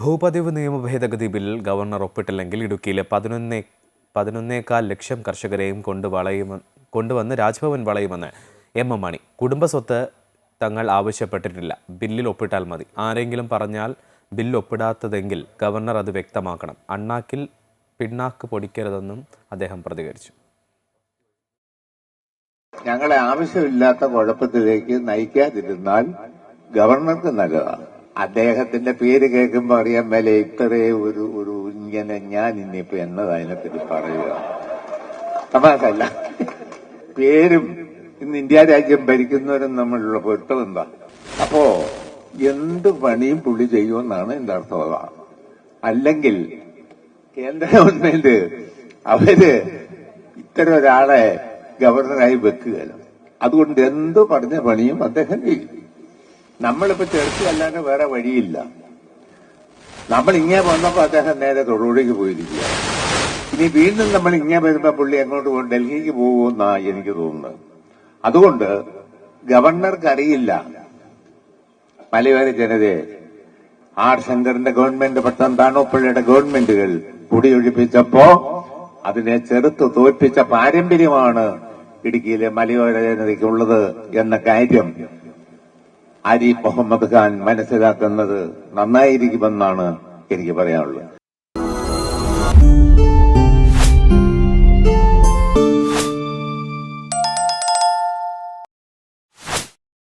ഭൂപതിവ് നിയമ ഭേദഗതി bill governor ഒപ്പിട്ടില്ലെങ്കിൽ ഇടുക്കിയിലെ പതിനൊന്നേ പതിനൊന്നേക്കാൽ ലക്ഷം കർഷകരെയും കൊണ്ട് വളയുമ കൊണ്ടുവന്ന് രാജ്ഭവൻ വളയുമെന്ന് എം എം മണി. കുടുംബസ്വത്ത് തങ്ങൾ ആവശ്യപ്പെട്ടിട്ടില്ല. ബില്ലിൽ ഒപ്പിട്ടാൽ മതി. ആരെങ്കിലും പറഞ്ഞാൽ ബില്ല് ഒപ്പിടാത്തതെങ്കിൽ ഗവർണർ അത് വ്യക്തമാക്കണം. അണ്ണാക്കിൽ പിണ്ണാക്ക് പൊടിക്കരുതെന്നും അദ്ദേഹം പ്രതികരിച്ചു. ഞങ്ങളെ ആവശ്യമില്ലാത്ത കുഴപ്പത്തിലേക്ക് നയിക്കാതിരുന്നാൽ ഗവർണർക്ക് നല്ലതാണ്. അദ്ദേഹത്തിന്റെ പേര് കേൾക്കുമ്പോ അറിയാൻ മേലെ ഇത്രേ ഒരു ഒരു ഇങ്ങനെ ഞാൻ ഇനിയിപ്പോ എന്നതാ അതിനെപ്പറ്റി പറയുക. തമാശല്ല പേരും ഇന്ന് ഇന്ത്യ രാജ്യം ഭരിക്കുന്നവരും നമ്മളുള്ള പൊരുത്തം എന്താ? അപ്പോ എന്ത് പണിയും പുള്ളി ചെയ്യുമെന്നാണ് എന്റെ അർത്ഥം അല്ലെങ്കിൽ കേന്ദ്ര ഗവൺമെന്റ് അവർ ഇത്തരം ഒരാളെ ഗവർണറായി വെക്കുകയല്ല. അതുകൊണ്ട് എന്ത് പറഞ്ഞ പണിയും അദ്ദേഹം ചെയ്യും. നമ്മളിപ്പോ അല്ലാതെ വേറെ വഴിയില്ല. നമ്മൾ ഇങ്ങനെ വന്നപ്പോ അദ്ദേഹം നേരെ തൊടുപുഴയ്ക്ക് പോയിരിക്കുക. ഇനി വീണ്ടും നമ്മൾ ഇങ്ങനെ വരുമ്പോ പുള്ളി എങ്ങോട്ട് പോകും? ഡൽഹിക്ക് പോകുമെന്നാ എനിക്ക് തോന്നുന്നത്. അതുകൊണ്ട് ഗവർണർക്ക് അറിയില്ല മലയോര ജനതയെ ആർ ശങ്കറിന്റെ ഗവൺമെന്റ് പട്ടം താണോപ്പള്ളിയുടെ ഗവൺമെന്റുകൾ കുടിയൊഴിപ്പിച്ചപ്പോ അതിനെ ചെറുത്ത് തോൽപ്പിച്ച പാരമ്പര്യമാണ് ഇടുക്കിയിലെ മലയോര ജനതയ്ക്കുള്ളത് എന്ന കാര്യം. ആരിഫ് മുഹമ്മദ് ഖാൻ മനസ്സിലാക്കുന്നത് നന്നായിരിക്കുമെന്നാണ് എനിക്ക് പറയാനുള്ളത്.